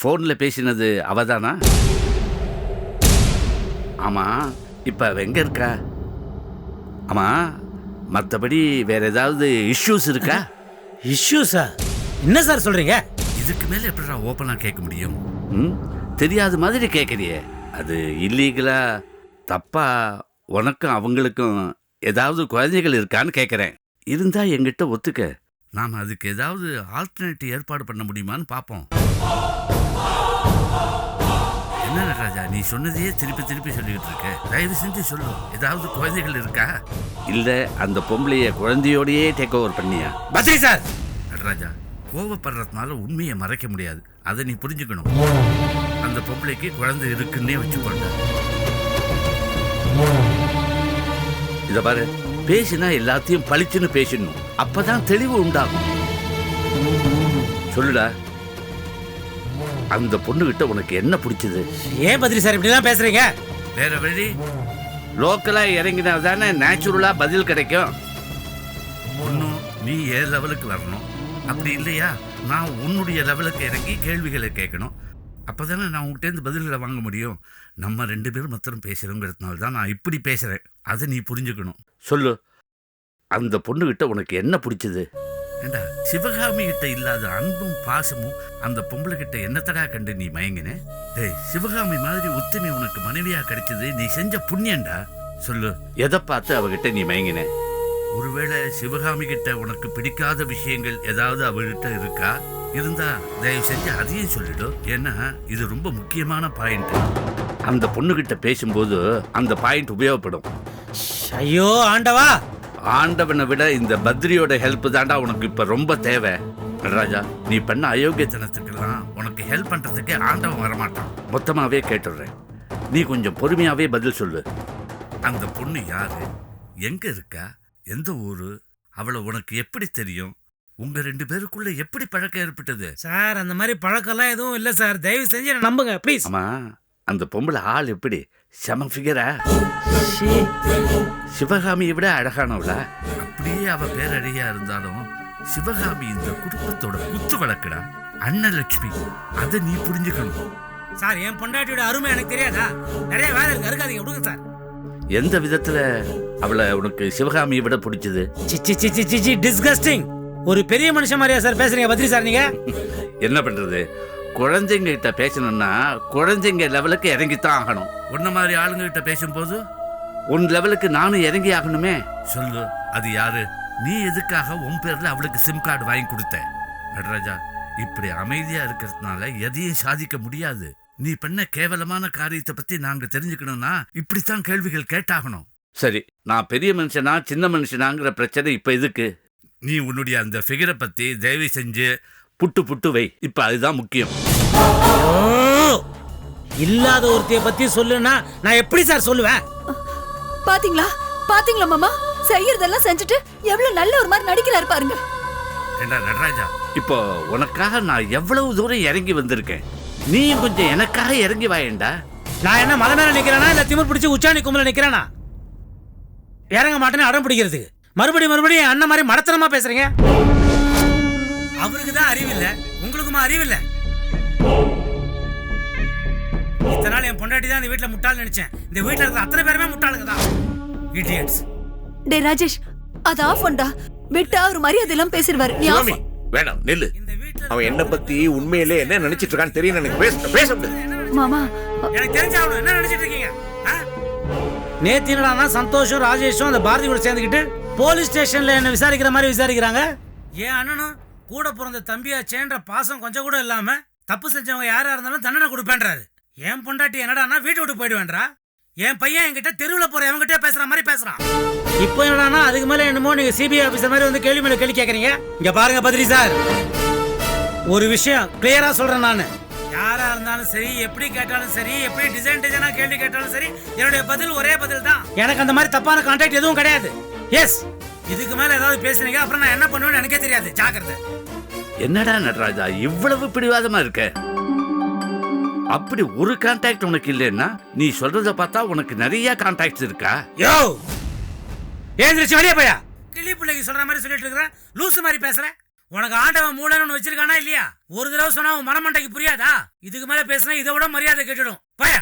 ஃபோனில் பேசினது அவதானா? ஆமாம் இப்போ அவ எங்கே இருக்கா? ஆமாம் மற்றபடி வேற ஏதாவது இஷ்யூஸ் இருக்கா? இஷ்யூஸா என்ன சார் சொல்றீங்க? இதுக்கு மேலே எப்படிடா ஓப்பனாக கேட்க முடியும்? ம் தெரியாத மாதிரி கேட்குறியே. அது இல்லீகலா தப்பா உனக்கும் அவங்களுக்கும் ஏதாவது குழந்தைகள் இருக்கான்னு கேட்குறேன். இருந்தா என்கிட்ட ஒத்துக்க. நாம் அதுக்கு ஏதாவது ஆல்டர்னேட்டிவ் ஏற்பாடு பண்ண முடியுமான்னு பார்ப்போம் என்ன நடராஜா நீ சொன்னதையே திருப்பி திருப்பி சொல்லிக்கிட்டு இருக்க. தயவு செஞ்சு சொல்லு. ஏதாவது குழந்தைகள் இருக்கா? இல்லை அந்த பொம்பளைய குழந்தையோடையே டேக் ஓவர் பண்ணியா? பத்ரி சார்! நடராஜா கோவப்படுறதுனால உண்மையை மறைக்க முடியாது. அதை நீ புரிஞ்சுக்கணும். அந்த பொம்பளைக்கு குழந்தை இருக்குன்னே வச்சுக்கொண்ட. இத பாரு. பேசினா எல்லாத்தையும் பளிச்சுன்னு பேசிடணும். அப்பதான் தெளிவு உண்டாகும். சொல்லுடா. அந்த பொண்ணுகிட்ட உனக்கு என்ன பிடிச்சது? ஏன் பத்ரி சார் இப்படிலாம் பேசுறீங்க? வேற வழி? லோக்கலா இறங்கினா தானே நேச்சுரலா பதில் கிடைக்கும். ஒன்றும் நீ ஏ லெவலுக்கு வரணும். அப்படி இல்லையா? நான் உன்னுடைய லெவலுக்கு இறங்கி கேள்விகளை கேட்கணும். அப்போதானே நான் உங்ககிட்டேருந்து பதில்களை வாங்க முடியும். நம்ம ரெண்டு பேரும் மாத்திரம் பேசுகிறோங்கிறதுனால தான் நான் இப்படி பேசுகிறேன் அதை நீ புரிஞ்சுக்கணும். சொல்லு. அந்த பொண்ணுகிட்ட உனக்கு என்ன பிடிச்சது? ஏண்டா சிவகாமி கிட்ட இல்லாத அன்பும் பாசமும் அந்த பொம்பளை கிட்ட என்னத்தடா கண்டு நீ மயங்கின? டேய் சிவகாமி மாதிரி உத்தமி உனக்கு மனைவியா கிடைச்சது நீ செஞ்ச புண்ணியண்டா சொல்லு. எதை பார்த்து அவகிட்ட நீ மயங்கின? ஒருவேளை சிவகாமி கிட்ட உனக்கு பிடிக்காத விஷயங்கள் ஏதாவது அவகிட்ட இருக்கா? இருந்தா தயவு செஞ்சு அதையும் சொல்லிடு. ஏன்னா இது ரொம்ப முக்கியமான பாயிண்ட். அந்த பொண்ணுகிட்ட பேசும்போது அந்த பாயிண்ட் உபயோகப்படும். ஐயோ ஆண்டவா! ஆண்டவனை விட இந்த பத்ரியோட ஹெல்ப் தாண்டா உனக்கு இப்ப ரொம்ப தேவை. நடராஜா நீ பண்ண அயோக்கியத்தனத்துக்கெல்லாம் உனக்கு ஹெல்ப் பண்றதுக்கே ஆண்டவன் வரமாட்டான். மொத்தமாவே கேட்டுடுறேன். நீ கொஞ்சம் பொறுமையாவே பதில் சொல்லு. அந்த பொண்ணு யாரு? எங்க இருக்கா? எந்த ஊரு? அவளை உனக்கு எப்படி தெரியும்? உங்க ரெண்டு பேருக்குள்ள எப்படி பழக்கம் ஏற்பட்டது? சார் அந்த மாதிரி பழக்கம்லாம் எதுவும் இல்லை சார். தயவு செஞ்சு நம்புங்க ப்ளீஸ் ஆமா. அந்த பொம்பளை ஆள் எப்படி? செம ஃபிகரா சிவகாமியை விட அழகானவளா? அப்படியே அவ பேரழகியா இருந்தாலும் சிவகாமி இந்த குடும்பத்தோட குத்து வழக்குடா. அன்னலட்சுமி அதை நீ புரிஞ்சுக்கணும். சார் என் பொண்டாட்டியோட அருமை எனக்கு தெரியாதா? நிறைய வேலை இருக்கு இருக்காதீங்க விடுங்க சார். எந்த விதத்துல அவளை உனக்கு சிவகாமியை விட பிடிச்சது? சிச்சி சிச்சி சிச்சி டிஸ்கஸ்டிங் ஒரு பெரிய மனுஷன் மாதிரியா சார் பேசுறீங்க பத்ரி சார் நீங்க? என்ன பண்றது? குழந்தைங்க கிட்ட பேசணும்னா குழந்தைங்க லெவலுக்கு இறங்கித்தான் ஆகணும். உன்ன மாதிரி ஆளுங்க கிட்ட பேசும்போது? உன் லெவலுக்கு நானும் இறங்கி ஆகணுமே. சொல்லு அது யாரு? நீ எதுக்காக உன் பேர்ல அவளுக்கு சிம் கார்டு வாங்கி கொடுத்த? நடராஜா இப்படி அமைதியா இருக்கிறதுனால எதையும் சாதிக்க முடியாது. நீ பண்ண கேவலமான காரியத்தை பத்தி நாங்க தெரிஞ்சுக்கணும்னா இப்படித்தான் கேள்விகள் கேட்டாகணும். சரி நான் பெரிய மனுஷனா சின்ன மனுஷனாங்கிற பிரச்சனை இப்ப எதுக்கு? நீ உன்னுடைய அந்த ஃபிகரை பத்தி தயவு செஞ்சு புட்டு புட்டு வை. இப்ப அதுதான் முக்கியம்! இல்லாத ஒருத்தைய பத்தி சொல்லுன்னா நான் எப்படி சார் சொல்லுவேன்? பாத்தீங்களா? பாத்தீங்களா மாமா? செய்யறதெல்லாம் செஞ்சுட்டு எவ்வளவு நல்ல ஒரு மாதிரி நடிக்கிறாரு பாருங்க. ஏண்டா நடராஜா இப்போ உனக்காக நான் எவ்வளவு தூரம் இறங்கி வந்திருக்கேன்? நீ கொஞ்சம் எனக்காக இறங்கி வாயேண்டா நான் என்ன மலை மேல நிக்கிறேனா? இல்ல திமிர் பிடிச்சு உச்சாணி கும்பல நிக்கிறேனா? இறங்க மாட்டேன்னு அடம் பிடிக்கிறதுக்கு. மறுபடியும் மறுபடியும் அண்ணன் மாதிரி மடத்தனமா பேசுறீங்க? அவருக்கு தான் அறிவு இல்ல. உங்களுக்குமா அறிவு இல்ல? இத்தனை நாள் என் பொண்டாட்டி தான் இந்த வீட்டுல முட்டாள் நினைச்சேன். இந்த வீட்டுல இருக்கிற அத்தனை பேருமே முட்டாளுங்க தான். இடியட்ஸ் டே ராஜேஷ் அது ஆஃப் பண்ணா விட்டா அவர் மரியாதை எல்லாம் பேசிடுவாரு. நீ சுவாமி வேணாம் நெல்லு. இந்த வீட்டுல அவன் என்ன பத்தி உண்மையிலே என்ன நினைச்சிட்டு இருக்கான்னு தெரியும் எனக்கு பேச பேச மாமா எனக்கு தெரிஞ்சாகணும் என்ன நினைச்சிட்டு இருக்கீங்க? நேத்து என்னடான்னா சந்தோஷம் ராஜேஷும் அந்த பாரதி கூட சேர்ந்துக்கிட்டு போலீஸ் ஸ்டேஷன்ல என்ன விசாரிக்கிற மாதிரி விசாரிக்கிறாங்க? என் அண்ணனும் கூட பிறந்த தம்பியாச்சேன்ற பாசம் கொஞ்சம் கூட இல்லாம தப்பு செஞ்சவங்க யாரா இருந்தாலும் தண்டனை கொடுப்பேன்றாரு. என் பொண்டாட்டி என்னடான்னா வீட்டு விட்டு போயிடுவேன்றா. என் பையன் என்கிட்ட தெருவில் போற எவங்கிட்ட பேசுற மாதிரி பேசுறான். இப்போ என்னடான்னா அதுக்கு மேல என்னமோ நீங்க சிபிஐ ஆபீசர் மாதிரி வந்து கேள்வி மேல கேள்வி கேக்குறீங்க. இங்க பாருங்க பத்ரி சார். ஒரு விஷயம் கிளியரா சொல்றேன் நான். யாரா இருந்தாலும் சரி எப்படி கேட்டாலும் சரி எப்படி டிசைன் டிசைனா கேள்வி கேட்டாலும் சரி என்னுடைய பதில் ஒரே பதில் தான். எனக்கு அந்த மாதிரி தப்பான கான்டாக்ட் எதுவும் கிடையாது. எஸ் இதுக்கு மேல ஏதாவது பேசுனீங்க அப்புறம் நான் என்ன பண்ணுவேன்னு எனக்கே தெரியாது. ஜாக்கிரதை. என்னடா நடராஜா இவ்வளவு பிடிவாதமா இருக்க? அப்படி ஒரு கான்டாக்ட் உனக்கு இல்லைன்னா நீ சொல்றத பார்த்தா உனக்கு நிறைய கான்டாக்ட்ஸ் இருக்கா? யோ! ஏந்திரிச்சு வெளியே போயா கிளி பிள்ளைக்கு சொல்ற மாதிரி சொல்லிட்டு இருக்கிறேன் லூசு மாதிரி பேசுறேன் உனக்கு ஆண்டவன் மூலன்னு வச்சிருக்கானா இல்லையா? ஒரு தடவை சொன்னா உன் மனமண்டைக்கு புரியாதா? இதுக்கு மேல பேசினா இதை விட மரியாதை கேட்டுடும். பயா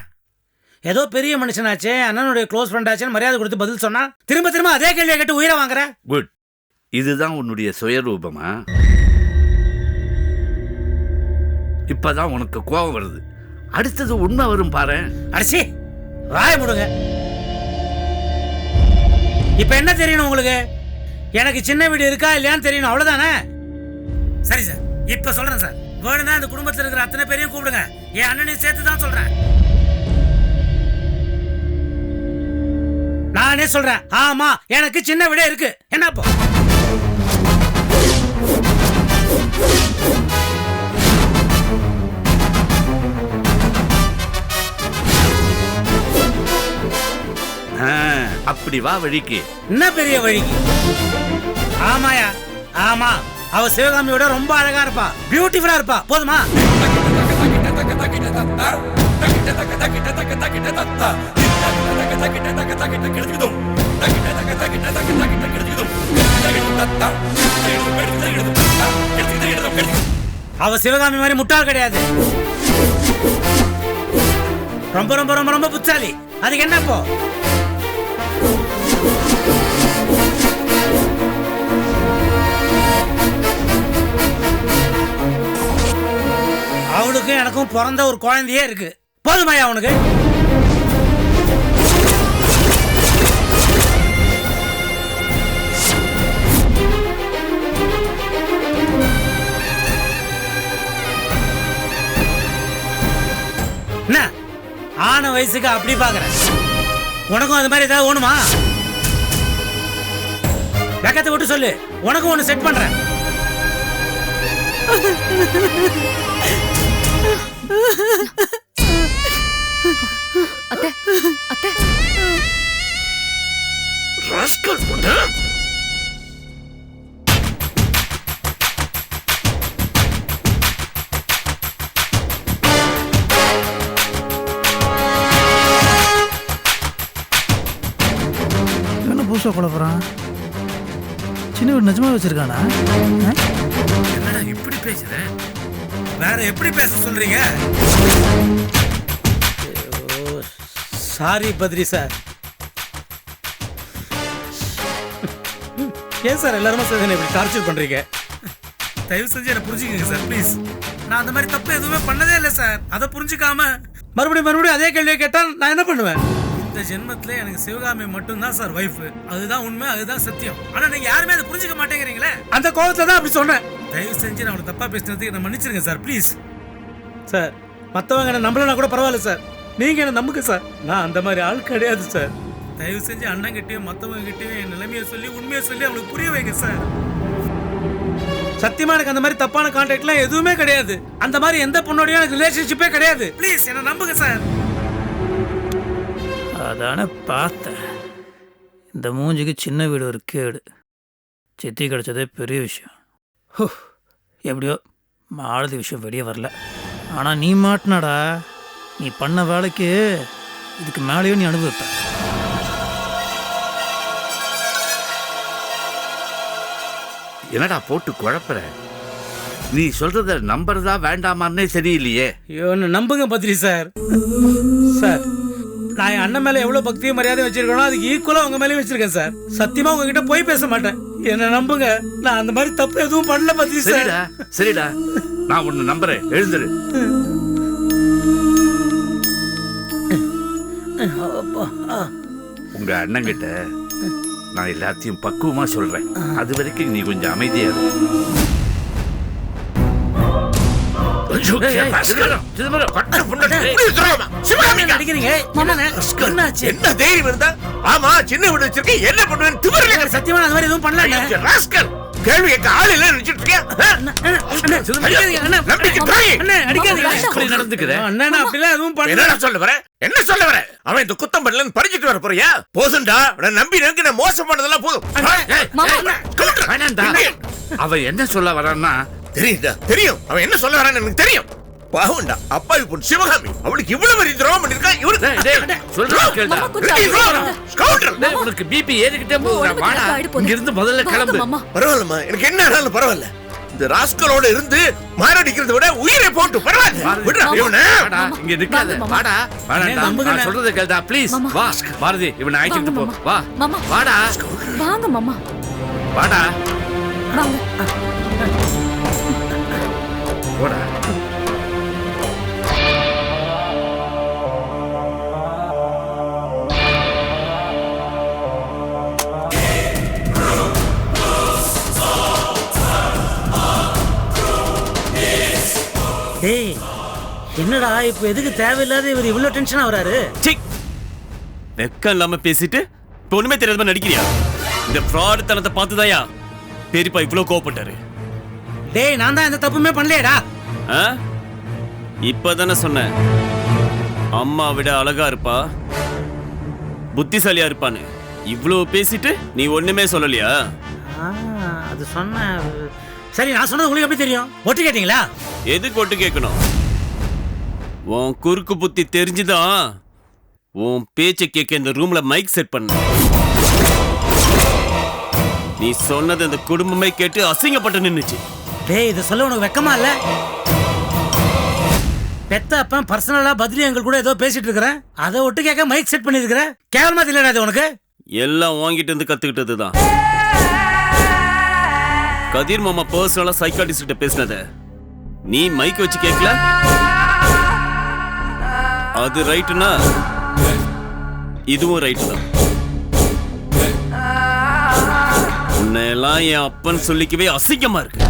ஏதோ பெரிய மனுஷனாச்சே அண்ணனுடைய க்ளோஸ் ஃப்ரெண்டாச்சேன்னு மரியாதை கொடுத்து பதில் சொன்னா திரும்ப திரும்ப அதே கேள்வியை கேட்டு உயிரை வாங்குற? குட் இதுதான் உன்னுடைய சுயரூபமா? இப்பதான் உனக்கு கோபம் வருது. அடுத்தது உண்மை வரும் பாரு. அரிசி வாய முடுங்க. இப்ப என்ன தெரியணும் உங்களுக்கு? எனக்கு சின்ன வீடு இருக்கா இல்லையான்னு தெரியணும் அவ்வளவுதானே? சரி சார் இப்ப சொல்றேன் சார். வேணும்னா இந்த குடும்பத்தில் இருக்கிற அத்தனை பேரையும் கூப்பிடுங்க. என் அண்ணனையும் சேர்த்து தான் சொல்றேன். நானே சொல்றேன். ஆமா எனக்கு சின்ன வீடே இருக்கு. என்ன அப்படி வா வழிக்கு. என்ன பெரிய வழிக்கு? ஆமாயா ஆமா. அவ சிவகாமியோட ரொம்ப அழகா இருப்பா. பியூட்டிஃபுல்லா இருப்பா. போதுமா? அவ சிவகாமி மாதிரி முட்டாள் கிடையாது. ரொம்ப ரொம்ப ரொம்ப ரொம்ப புத்தாலி அதுக்கு என்ன அவனுக்கும் எனக்கும் பிறந்த ஒரு குழந்தையே இருக்கு. போதுமாயா அவனுக்கு? என்ன? ஆன வயசுக்கு அப்படி பாக்குறேன். உனக்கும் அது மாதிரி ஏதாவது வேணுமா வெக்கத்தை விட்டு சொல்லு. உனக்கும் ஒன்று செட் பண்றேன். அத்தை அத்தை. ராஸ்கல் பொண்ணு. என்ன புதுசாக போகிறான் சின்ன வீடு நிஜமாக வச்சுருக்கானா? என்னடா இப்படி பேசுற? வேற எப்படி பேச சொல்றீங்க? சாரி பத்ரி சார் ஏன் சார் எல்லாருமே சார் என்ன இப்படி டார்ச்சர் பண்றீங்க? தயவு செஞ்சு என்ன புரிஞ்சுக்கங்க சார் ப்ளீஸ் நான் அந்த மாதிரி தப்பு எதுவுமே பண்ணதே இல்லை சார் அதை புரிஞ்சுக்காம மறுபடியும் மறுபடியும் அதே கேள்வியை கேட்டால் நான் என்ன பண்ணுவேன்? இந்த ஜென்மத்துல எனக்கு சிவகாமி மட்டும்தான் சார் வைஃப் அதுதான் உண்மை அதுதான் சத்தியம். ஆனா நீங்க யாருமே அதை புரிஞ்சுக்க மாட்டேங்கிறீங்களே? அந்த கோவத்துல தான் அப்படி சொன்னேன். தயவு செஞ்சு நான் அவளை தப்பா பேசினதுக்கு என்ன மன்னிச்சிருங்க சார் ப்ளீஸ் சார் மற்றவங்க என்ன நம்பலனா கூட பரவாயில்ல சார் நீங்க என்ன நம்புங்க சார் நான் அந்த மாதிரி ஆள் கிடையாது சார் தயவு செஞ்சு அண்ணன் கிட்டயும் மற்றவங்க கிட்டயும் என் நிலைமையை சொல்லி உண்மையை சொல்லி அவளுக்கு புரிய வைங்க சார் சத்தியமா எனக்கு அந்த மாதிரி தப்பான கான்டாக்ட்லாம் எதுவுமே கிடையாது. அந்த மாதிரி எந்த பொண்ணோடயும் எனக்கு ரிலேஷன்ஷிப்பே கிடையாது. ப்ளீஸ் என்ன நம்புங்க சார் அதானே பார்த்தேன். இந்த மூஞ்சிக்கு சின்ன வீடு ஒரு கேடு. சித்தி கிடச்சதே பெரிய விஷயம். ஹோ எப்படியோ மாலதி விஷயம் வெளியே வரல. ஆனால் நீ மாட்டினாடா. நீ பண்ண வேலைக்கு இதுக்கு மேலேயும் நீ அனுபவிப்ப. என்னடா போட்டு குழப்புற? நீ சொல்றத நம்புறதா வேண்டாமான்னே சரியில்லையே. ஐயோ என்ன நம்புங்க பத்ரி சார் சார். நான் என் அண்ணன் மேல எவ்வளவு பக்தியும் மரியாதை வச்சிருக்கேனோ அதுக்கு ஈக்குவலா உங்க மேலயும் வச்சிருக்கேன் சார் சத்தியமா உங்ககிட்ட போய் பேச மாட்டேன். என்ன நம்புங்க. நான் அந்த மாதிரி தப்பு எதுவும் பண்ணல பத்தி சார் சரிடா சரிடா. நான் உன்னை நம்புறேன். எழுந்துரு. உங்க அண்ணங்கிட்ட நான் எல்லாத்தையும் பக்குவமா சொல்றேன். அது வரைக்கும் நீ கொஞ்சம் அமைதியா இரு. என்ன தைரியம் இருந்தா? ஆமா சின்ன வீடு வச்சிருக்கேன் என்ன பண்ணுவேன்னு திமிரல சத்தியமா அந்த மாதிரி எதுவும் பண்ணல ராஸ்கல் கேள்வி கேட்க ஆள் இல்ல நினைச்சிட்டு இருக்கேன்? அடிக்காதீங்க அண்ணா. அப்படிலாம் எதுவும் பண்ணல. சொல்ல வர? என்ன சொல்ல வர? அவன் இந்த குத்தம் பண்ணலன்னு பறிச்சிட்டு வர போறியா? போதும்டா நம்பி நம்பி நான் மோசம் பண்ணதெல்லாம் போதும். ஏய், ஏய், வேணாம்டா. அவ என்ன சொல்ல வரான்னா தெரியுதா? தெரியும். அவன் என்ன சொல்ல வரான்னு எனக்கு தெரியும். பாவம்டா அப்பாவி பொண்ணு சிவகாமி. அவளுக்கு இவ்வளவு பெரிய துரோகம் பண்ணிருக்கான் டேய், டேய், சொல்றா கேளுடா. மாமா, கொஞ்சம் ஸ்கவுண்டர் டேய், உனக்கு பிபி ஏறிக்கிட்டே போகுது. இங்க இருந்து முதல்ல கிளம்பு. மாமா. பரவாயில்லம்மா. எனக்கு என்ன ஆனாலும் பரவாயில்ல. இந்த ராஸ்கலோட இருந்து மாரடிக்கிறத விட உயிரை போட்டு பரவாயில்ல. விடுறா இவனை. இங்க நிக்காத. வாடா நான் சொல்றதை கேளுடா ப்ளீஸ். வா பாரதி இவனை அழைச்சிட்டு போ. வா. மாமா. வாடா. வாங்க மாமா. வாடா. வாங்க. போடா. டேய் என்னடா இப்போ எதுக்கு தேவையில்லாத இவர் இவ்வளோ டென்ஷன் ஆகுறாரு சி வெக்கம் இல்லாம பேசிட்டு இப்ப ஒண்ணுமே தெரியாத மாதிரி நடிக்கிறியா? இந்த ஃப்ராட் தனத்தை பார்த்துதாயா? பெரியப்பா இவ்வளவு கோவப்பட்டாரு. டேய் நான் தான் எந்த தப்புமே பண்ணலையேடா? இப்பதானே சொன்னேன். அம்மா விட அழகா இருப்பா. புத்திசாலியா இருப்பான்னு. இவ்வளவு பேசிட்டு நீ ஒண்ணுமே சொல்லலையா? அது சொன்ன சரி நான் சொன்னது உங்களுக்கு எப்படி தெரியும்? ஒட்டு கேட்டீங்களா? எதுக்கு ஒட்டு கேட்கணும்? உன் குறுக்கு புத்தி தெரிஞ்சுதான் உன் பேச்சை கேட்க இந்த ரூம்ல மைக் செட் பண்ண. நீ சொன்னது இந்த குடும்பமே கேட்டு அசிங்கப்பட்டு நின்னுச்சு. டேய் இதை சொல்ல உனக்கு வெக்கமா இல்ல? பெத்த அப்பன் பர்சனலா பதிலி எங்கள் கூட ஏதோ பேசிட்டு இருக்கிறேன் அதை ஒட்டு கேட்க மைக் செட் பண்ணிருக்கிற கேவலமா தெரியலடா அது உனக்கு. எல்லாம் வாங்கிட்டு இருந்து கத்துக்கிட்டது தான். கதிர் மாமா பர்சனலா சைக்காட்டிஸ்ட் பேசினத. நீ மைக் வச்சு கேட்கல? அது ரைட்டுனா இதுவும் ரைட்டு தான் உன்னையெல்லாம் என் அப்பன் சொல்லிக்கவே அசிங்கமா இருக்கு.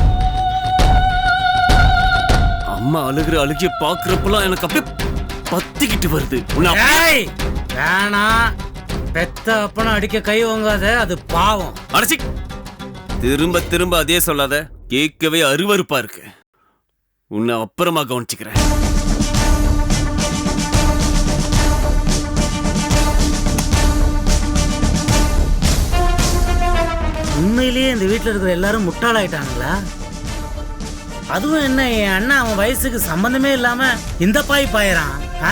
அம்மா அழுகிற அழுகிய பாக்குறப்பெல்லாம் எனக்கு அப்படியே பத்திக்கிட்டு வருது. வேணாம் பெத்த அப்பனும் அடிக்க கை வாங்காத அது பாவம். அடச்சி. திரும்ப திரும்ப அதே சொல்லாத கேட்கவே அருவருப்பா இருக்கு. உன்னை அப்புறமா கவனிச்சுக்கிறேன். உண்மையிலேயே இந்த வீட்டில் இருக்கிற எல்லாரும் முட்டாளாயிட்டாங்களா அதுவும் என்ன என் அண்ணன் அவன் வயசுக்கு சம்பந்தமே இல்லாம இந்த பாய் பாயிறான். ஆ?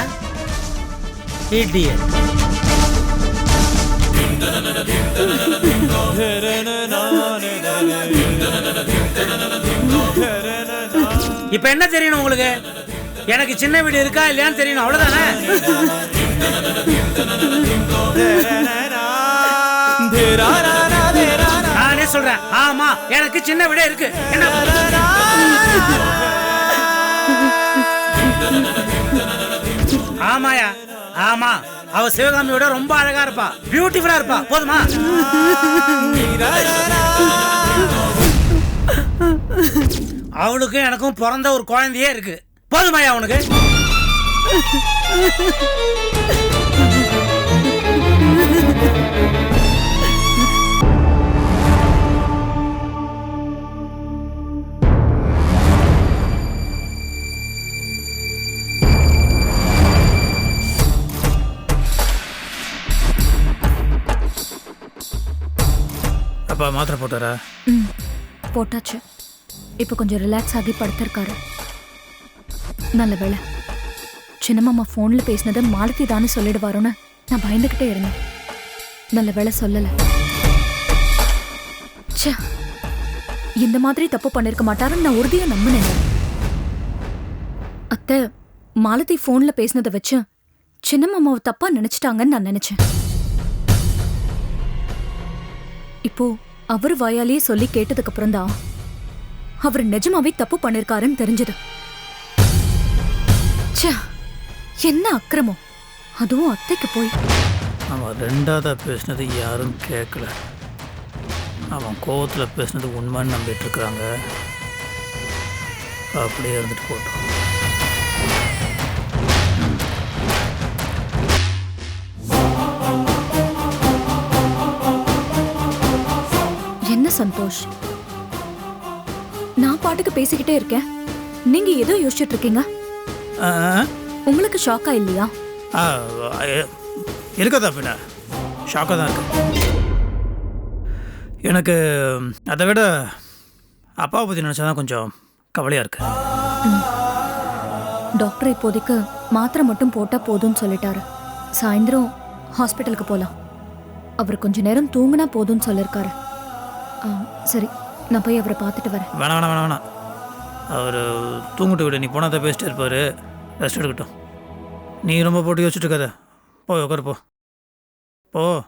இப்ப என்ன தெரியணும் உங்களுக்கு? எனக்கு சின்ன வீடு இருக்கா இல்லையான்னு தெரியணும் அவ்வளவுதானே? ஆமா எனக்கு சின்ன விட இருக்கு. என்ன? ஆமாயா ஆமா. அவ சிவகாமியோட ரொம்ப அழகா இருப்பா. பியூட்டிஃபுல்லா இருப்பா. போதுமா? அவளுக்கும் எனக்கும் பிறந்த ஒரு குழந்தையே இருக்கு. போதுமாயா அவனுக்கு? மாத்திரை போட்டாரா? ம் போட்டாச்சு. இப்போ கொஞ்சம் ரிலாக்ஸ் ஆகி படுத்திருக்காரு. நல்ல வேளை. சின்னம்மா ஃபோனில் பேசினதை மாலத்தி தானே சொல்லிடுவாரோன்னு நான் பயந்துக்கிட்டே இருந்தேன். நல்ல வேளை சொல்லலை. ச்சே இந்த மாதிரி தப்பு பண்ணிருக்க மாட்டாருன்னு நான் உறுதியாக நம்பினேங்க அத்தை மாலதி ஃபோனில் பேசினதை வச்சு சின்னமாமாவை தப்பாக நினச்சிட்டாங்கன்னு நான் நினச்சேன். இப்போ அவர் வாயாலேயே சொல்லி கேட்டதுக்கு அப்புறம் தான் அவர் நிஜமாவே தப்பு பண்ணிருக்காருன்னு தெரிஞ்சது. என்ன அக்கிரமம்? அதுவும் அத்தைக்கு போய். அவன் ரெண்டாவதா பேசினது யாரும் கேட்கல. அவன் கோவத்தில் பேசினது உண்மைன்னு நம்பிட்டு இருக்கிறாங்க அப்படியே இருந்துட்டு போட்டோம். சந்தோஷ். நான் பாட்டுக்கு பேசிக்கிட்டே இருக்கேன். நீங்க ஏதோ யோசிச்சுட்டு இருக்கீங்க? உங்களுக்கு ஷாக்கா இல்லையா? இருக்கதா பின்ன. ஷாக்காக தான் இருக்கு. எனக்கு அதை விட அப்பாவை பற்றி நினச்சா தான் கொஞ்சம் கவலையாக இருக்கு. டாக்டர் இப்போதைக்கு மாத்திரை மட்டும் போட்டா போதும்னு சொல்லிட்டாரு. சாயந்தரம் ஹாஸ்பிட்டலுக்கு போலாம். அவர் கொஞ்ச நேரம் தூங்குனா போதும்னு சொல்லிருக்காரு. ஆ, சரி. நான் போய் அவரை பார்த்துட்டு வரேன். வேணாம் வேணாம் வேணாம் வேணாம். அவர் தூங்கிட்டு விடு. நீ போனால் பேசிட்டு இருப்பார். ரெஸ்ட் எடுக்கட்டும். நீ ரொம்ப போட்டு யோசிச்சுட்டு இருக்காத. போ உட்காரு போ. போ.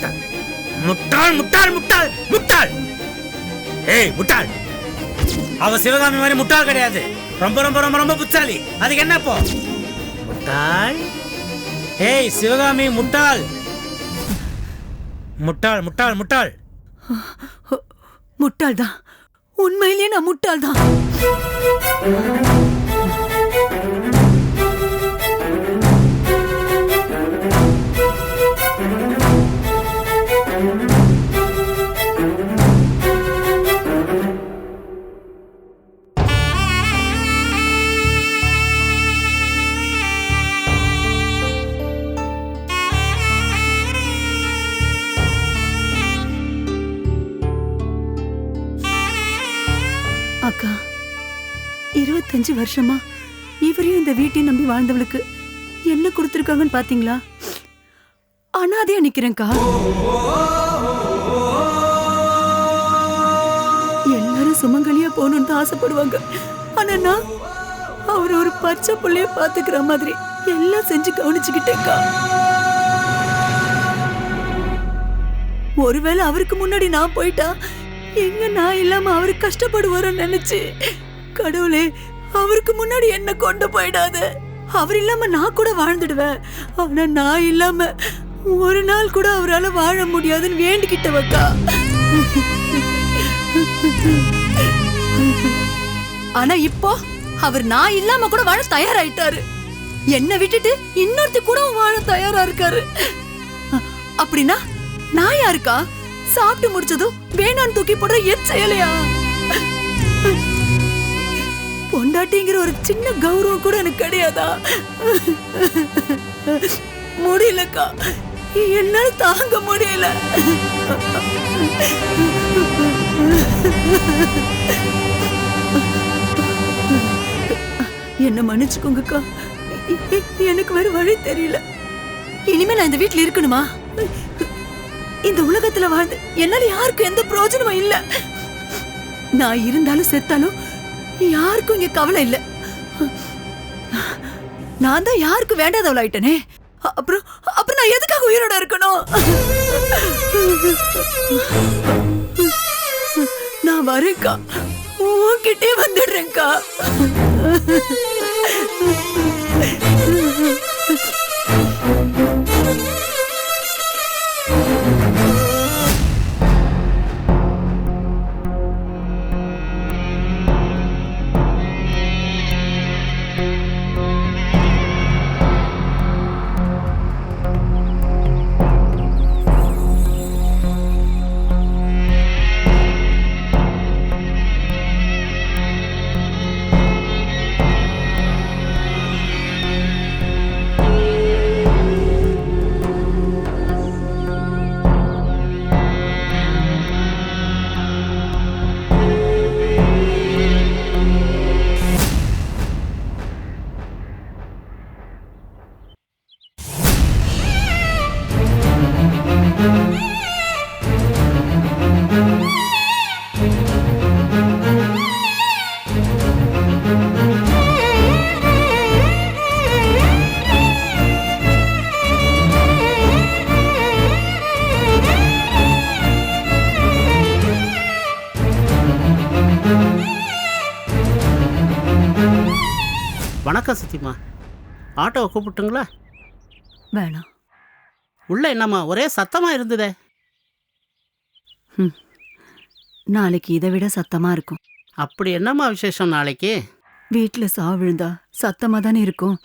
செல்ல முட்டாள் முட்டாள் முட்டாள் முட்டாள். ஏய் முட்டாள். அவ சிவகாமி மாதிரி முட்டாள் கிடையாது. ரொம்ப ரொம்ப ரொம்ப ரொம்ப புத்தாளி. அதுக்கு என்ன இப்போ முட்டாள்? ஏய் சிவகாமி முட்டாள். முட்டாள் முட்டாள் முட்டாள். முட்டாள் தான் உண்மையிலேயே நான் முட்டாள் தான் வருஷமா இவரையும் இந்த வீட்டையும் நம்பி வாழ்ந்தவளுக்கு என்ன கொடுத்துருக்காங்கன்னு பாத்தீங்களா? அனாதையா நிக்கிறேன்க்கா. எல்லாரும் சுமங்கலியா போகணும்னு தான் ஆசைப்படுவாங்க. ஆனா நான் அவர் ஒரு பச்சை புள்ளைய பாத்துக்கிற மாதிரி எல்லாம் செஞ்சு கவனிச்சுக்கிட்டேக்கா ஒருவேளை அவருக்கு முன்னாடி நான் போயிட்டா எங்க நான் இல்லாம அவரு கஷ்டப்படுவாரோன்னு நினைச்சு கடவுளே அவருக்கு முன்னாடி என்ன கொண்டு போயிடாத. அவர் இல்லாம நான் கூட வாழ்ந்துடுவேன். ஆனா நான் இல்லாம ஒரு நாள் கூட அவரால் வாழ முடியாதுன்னு வேண்டிக்கிட்டவக்கா ஆனா இப்போ அவர் நான் இல்லாம கூட வாழ தயாராயிட்டாரு. என்ன விட்டுட்டு இன்னொருத்தி கூட வாழ தயாரா இருக்காரு. அப்படின்னா நான் யாருக்கா? சாப்பிட்டு முடிச்சதும் வேணான்னு தூக்கி போடுற என் செயலையா? பொண்டாட்டிங்கிற ஒரு சின்ன கௌரவம் கூட எனக்கு கிடையாதா? முடியலக்கா. என்னால தாங்க முடியல. என்ன மன்னிச்சுக்கோங்கக்கா. எனக்கு வேற வழி தெரியல. இனிமே நான் இந்த வீட்டுல இருக்கணுமா? இந்த உலகத்துல வாழ்ந்து என்னால யாருக்கும் எந்த பிரயோஜனமும் இல்ல. நான் இருந்தாலும் செத்தாலும் யாருக்கும் இங்க கவலை இல்ல. நான் தான் யாருக்கும் வேண்டாதவளாயிட்டனே. அப்புறம் அப்புறம் நான் எதுக்காக உயிரோட இருக்கணும்? நான் வரேன்க்கா. உன்கிட்டே வந்துடுறேன்க்கா. வணக்கம் சித்திமா ஆட்டோவை கூப்பிட்டுங்களா? வேணாம். உள்ள என்னம்மா ஒரே சத்தமா இருந்ததே. நாளைக்கு இதை விட சத்தமா இருக்கும். அப்படி என்னம்மா விசேஷம் நாளைக்கு? வீட்ல சாவு விழுந்தா சத்தமா தானே இருக்கும்.